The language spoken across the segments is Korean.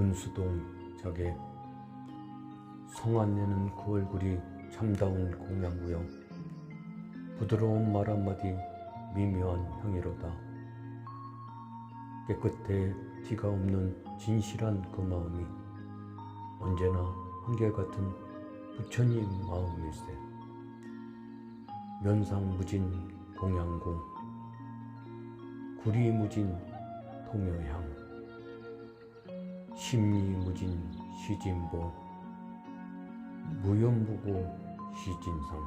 문수동 자객 성안내는 그 얼굴이 참다운 공양구요. 부드러운 말 한마디 미묘한 향이로다. 깨끗해 티가 없는 진실한 그 마음이 언제나 한결같은 부처님 마음일세. 면상무진 공양구 구리무진 통묘향 심리무진 시진보 무연무고 시진성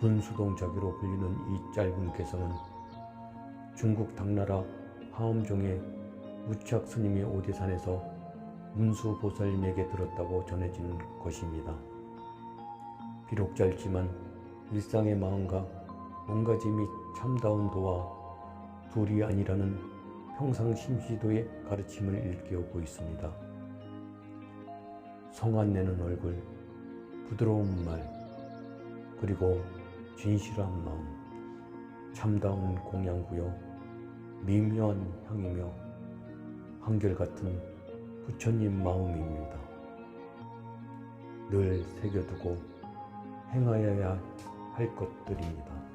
분수동 자기로 불리는 이 짧은 개성은 중국 당나라 하엄종의 무착 스님이 오대산에서 문수 보살님에게 들었다고 전해지는 것입니다. 비록 짧지만 일상의 마음과 몸가짐이 참다운 도와 둘이 아니라는 평상심시도의 가르침을 일깨우고 있습니다. 성안 내는 얼굴, 부드러운 말, 그리고 진실한 마음, 참다운 공양구요, 미묘한 향이며 한결같은 부처님 마음입니다. 늘 새겨두고 행하여야 할 것들입니다.